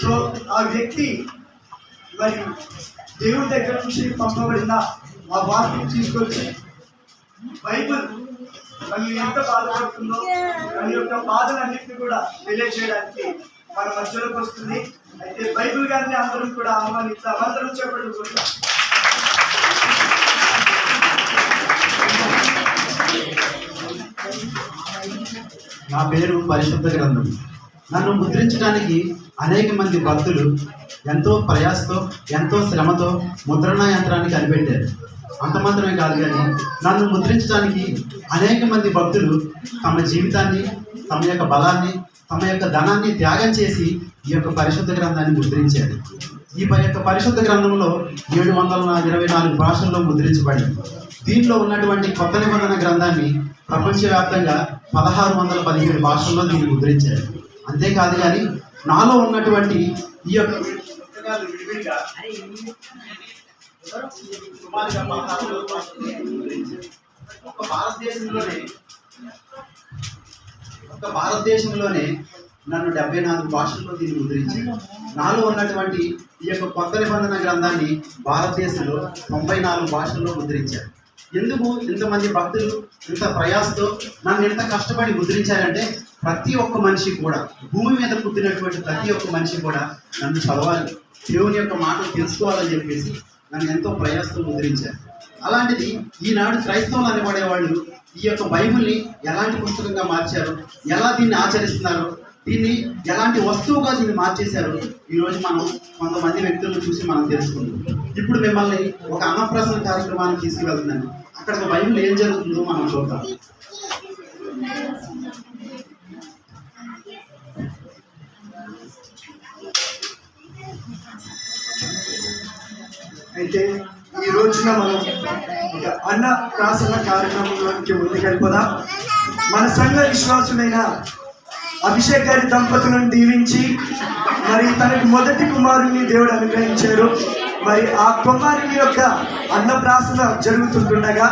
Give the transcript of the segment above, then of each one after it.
So ఆ వ్యక్తి మరి దేవుడి దగ్గర నుంచి పంపబడిన ఆ వార్తను తీసుకొచ్చి బైబిల్ మన ఎంత బాధపడుతుందో మన యొక్క బాధలన్నింటినీ కూడా తెలియజేయడానికి మన మధ్యలోకి వస్తుంది. అయితే బైబిల్ గారిని అందరం కూడా ఆహ్వానిస్తాం అందరం చెప్పండి కూడా. నా పేరు పరిశుద్ధ గ్రంథం. నన్ను ముద్రించడానికి అనేక మంది భక్తులు ఎంతో ప్రయాసతో ఎంతో శ్రమతో ముద్రణ యంత్రాన్ని కనిపెట్టారు. అంత మాత్రమే కాదు కానీ నన్ను ముద్రించడానికి అనేక మంది భక్తులు తమ జీవితాన్ని తమ యొక్క బలాన్ని తమ యొక్క ధనాన్ని త్యాగం చేసి ఈ యొక్క పరిశుద్ధ గ్రంథాన్ని ముద్రించారు. ఈ యొక్క పరిశుద్ధ గ్రంథంలో ఏడు వందల ఇరవై నాలుగు భాషల్లో ముద్రించబడింది. దీనిలో ఉన్నటువంటి కొత్త నిబంధన గ్రంథాన్ని ప్రపంచవ్యాప్తంగా పదహారు వందల పదిహేడు భాషల్లో దీన్ని ముద్రించారు. అంతేకాదు కానీ నాలో ఉన్నటువంటి ఈ యొక్క పుస్తకాలు విడివిడిగా సుమారుగా భారతదేశంలోనే ఒక భారతదేశంలోనే నన్ను డెబ్బై నాలుగు భాషల్లో దీన్ని ముద్రించి నాలో ఉన్నటువంటి ఈ యొక్క కొత్త నిబంధన గ్రంథాన్ని భారతదేశంలో తొంభై నాలుగు భాషల్లో ముద్రించారు. ఎందుకు ఇంతమంది భక్తులు ఇంత ప్రయాసతో నన్ను ఎంత కష్టపడి ముద్రించారంటే ప్రతి ఒక్క మనిషి కూడా భూమి మీద పుట్టినటువంటి ప్రతి ఒక్క మనిషి కూడా నన్ను చదవాలి దేవుని యొక్క మాటలు తెలుసుకోవాలని చెప్పేసి నన్ను ఎంతో ప్రయాసతో ముద్రించారు. అలాంటిది ఈనాడు క్రైస్తవులు అనేవాడే వాళ్ళు ఈ యొక్క బైబిల్ని ఎలాంటి పుస్తకంగా మార్చారు ఎలా దీన్ని ఆచరిస్తున్నారు దీన్ని ఎలాంటి వస్తువుగా దీన్ని మార్చేశారు ఈరోజు మనం కొంతమంది వ్యక్తులను చూసి మనం తెలుసుకుందాం. ఇప్పుడు మిమ్మల్ని ఒక అన్నప్రసన కార్యక్రమానికి తీసుకువెళ్తున్నాను. అక్కడ ఒక బైబిల్ ఏం జరుగుతుందో మనం చూద్దాం. అయితే ఈ రోజున మనం ఒక అన్న ప్రాసన కార్యక్రమంలోనికి ముందుకెళ్ళిపోదాం మన సంఘ విశ్వాసులైన అభిషేక్ గారి దంపతులను దీవించి మరి తనకు మొదటి కుమారుని దేవుడు అనుగ్రహించారు. మరి ఆ కుమారుని యొక్క అన్నప్రాసన జరుగుతుంటుండగా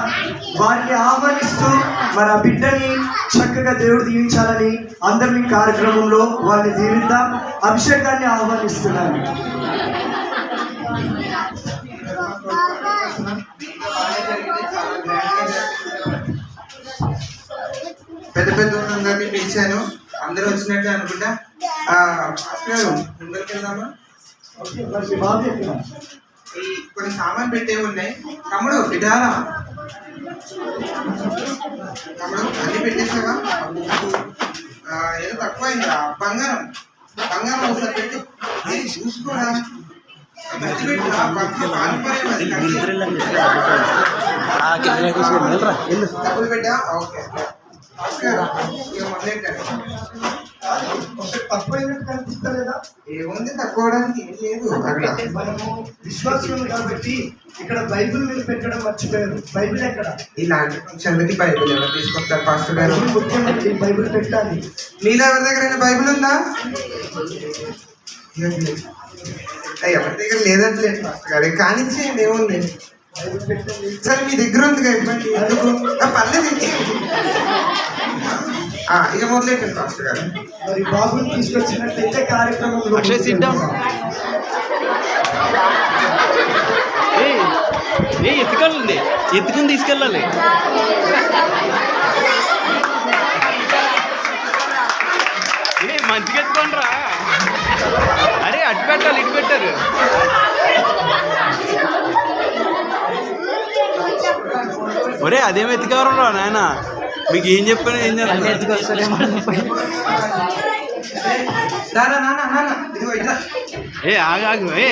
వారిని ఆహ్వానిస్తూ మరి ఆ బిడ్డని చక్కగా దేవుడు దీవించాలని అందరినీ కార్యక్రమంలో వారిని దీవిద్దాం. అభిషేకాన్ని ఆహ్వానిస్తున్నాను. పిలిచాను అందరూ వచ్చినట్టే అనుకుంటా. ముందరికి వెళ్దామా? కొన్ని సామాన్ పెట్టే ఉన్నాయి. తమ్ముడు బిడ్డారా తమ్ముడు అన్ని పెట్టేసావా? ఏదో తక్కువైందా బంగారం. బంగారం ఒకసారి పెట్టి. చూసుకోరా. డబ్బులు పెట్టా? ఓకే. తక్కువైనట్టు కనిపిస్తలేదా ఏముంది తక్కువడానికి ఏం లేదు మనము విశ్వాసం కాబట్టి ఇక్కడ బైబిల్ మీద పెట్టడం మర్చిపోయారు బైబిల్ ఎక్కడ ఇలాంటి ఫంక్షన్లకి బైబిల్ ఎవరు తీసుకొస్తారు ఫాస్ట్ గారు ముఖ్యమంత్రి బైబిల్ పెట్టాలి మీలో ఎవరి దగ్గర బైబిల్ ఉందా ఎవరి దగ్గర లేదంటలేదు ఫాస్ట్ గారు కానిచ్చేయండి ఏముంది? సరే మీ దగ్గర ఉంది కదా ఇవ్వండి ఎందుకు పర్లేదు ఇచ్చేయండి ఇక మొదలెట్టండి పాస్టర్ గారు. మరి బాబుని తీసుకొచ్చినట్లయితే కార్యక్రమంలో అక్షయ్, sit down. ఏ ఎత్తుకెళ్ళండి. ఎత్తుకుని తీసుకెళ్ళాలి. ఏ మంచిగా ఎత్తుకోండి రా. అరే అటు పెట్టాలి ఇటు పెట్టారు. ఒరే అదేం ఎత్తుకెవరు రా నాయన? మీకు ఏం చెప్పాను ఏం చేస్తాను ఏ ఆగాగు ఏ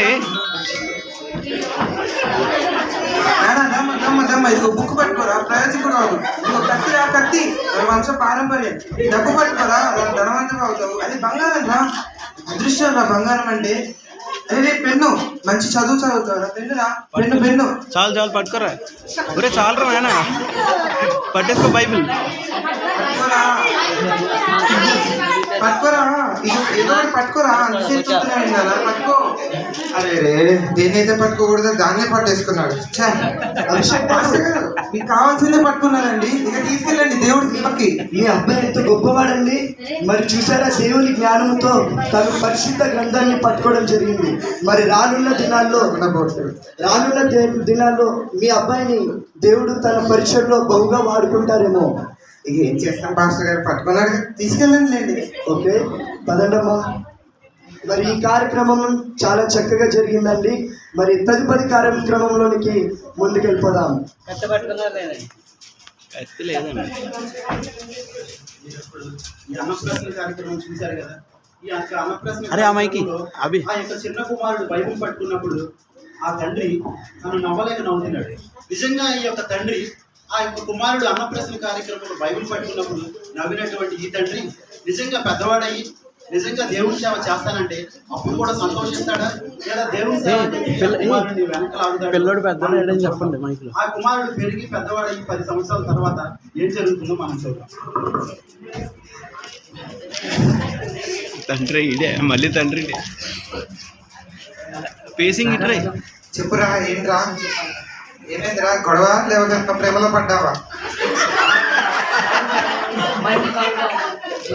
ఇదిగో బుక్ పట్టుకోరా ప్రయోజకుడు కాదు ఇదిగో కత్తి రా కత్తి. వంశ పారంపర్యం. డబ్బు పట్టుకోరా మనం ధనవంతులు అవుతావు. అది బంగారం రా. అదృష్టం రా బంగారం అంటే. అరే పెన్ను. మంచి చదువు చదువుతావు రా పెన్ను రా పెన్ను. పెన్ను చాలు చాలు పట్టుకోరా. ఒరే చాలరా నాయన. పట్టేసుకో బైబిల్. పట్టుకోరా. పట్టుకోరా ఏదో ఒకటి పట్టుకోరా. అంతసేపు పట్టుకో. అరే రే దేన్నైతే పట్టుకోకూడదో దాన్నే పట్టేసుకున్నాడు. అభిషేక్ మీకు కావాల్సిందే పట్టుకున్నానండి ఇక తీసుకెళ్ళండి దేవుడి పక్కకి మీ అబ్బాయి ఎంత గొప్పవాడండి. మరి చూసారా దేవుని జ్ఞానంతో తను పరిశుద్ధ గ్రంథాన్ని పట్టుకోవడం జరిగింది. మరి రానున్న దినాల్లో రానున్న దినాల్లో మీ అబ్బాయిని దేవుడు తన పరీక్షల్లో బహుగా వాడుకుంటారేమో. ఇక ఏం చేస్తాం పాస్టర్ గారు? పట్టుకున్నారు తీసుకెళ్ళండి లేండి. ఓకే పదండమ్మా. మరి ఈ కార్యక్రమం చాలా చక్కగా జరిగిందండి. మరి తదుపరి కార్యక్రమంలోనికి ముందుకెళ్ళిపోదాం. కార్యక్రమం చూశారు కదా? అరే, ఆ మైకి, కార్యక్రమంలో అభి. ఆ యొక్క చిన్న కుమారుడు బైబిల్ పట్టుకున్నప్పుడు ఆ తండ్రి తను నవ్వలేక నవ్వుతున్నాడు. నిజంగా ఈ యొక్క తండ్రి ఆ యొక్క కుమారుడు అన్నప్రశ్న కార్యక్రమంలో బైబిల్ పట్టుకున్నప్పుడు నవ్వినటువంటి ఈ తండ్రి నిజంగా పెద్దవాడయ్యి నిజంగా దేవుడి సేవ చేస్తానంటే అప్పుడు కూడా సంతోషిస్తాడా? లేదా లాగుతాడా? పిల్లోడు పెద్దోడు చెప్పండి మైక్లో. ఆ కుమారుడు పెరిగి పెద్దవాడయ్యి పది సంవత్సరాల తర్వాత ఏం జరుగుతుందో మనం చూద్దాం. తండ్రి ఇడే మళ్ళీ తండ్రి పేసింగ్ ఇట్రై. చెప్పురా ఏంట్రా ఏమైందిరా? గొడవ లేకపోతే ప్రేమలో పడ్డావా?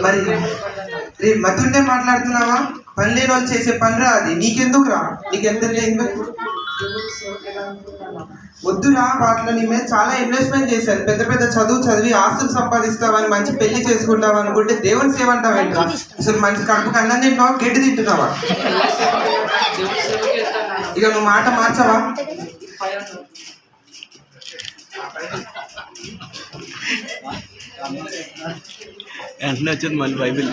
మరి రే మతుండే మాట్లాడుతున్నావా? పని లేని వాళ్ళు చేసే పనిరా అది? నీకెందుకురా? నీకెంత లేదు వద్దురా వాటిలో నీ మీద చాలా ఇన్వెస్ట్మెంట్ చేశాను పెద్ద పెద్ద చదువు చదివి ఆస్తులు సంపాదిస్తావని మంచి పెళ్ళి చేసుకుంటావు అనుకుంటే దేవుని సేవ అంటావేంట్రా? అసలు మంచి కడుపు కన్నా తింటున్నావా? గడ్డి తింటున్నావా? ఇక నువ్వు మాట మార్చవా? వెంటనే వచ్చింది మళ్ళీ బైబిల్.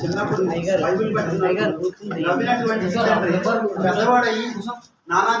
చిన్నప్పుడు బైబిల్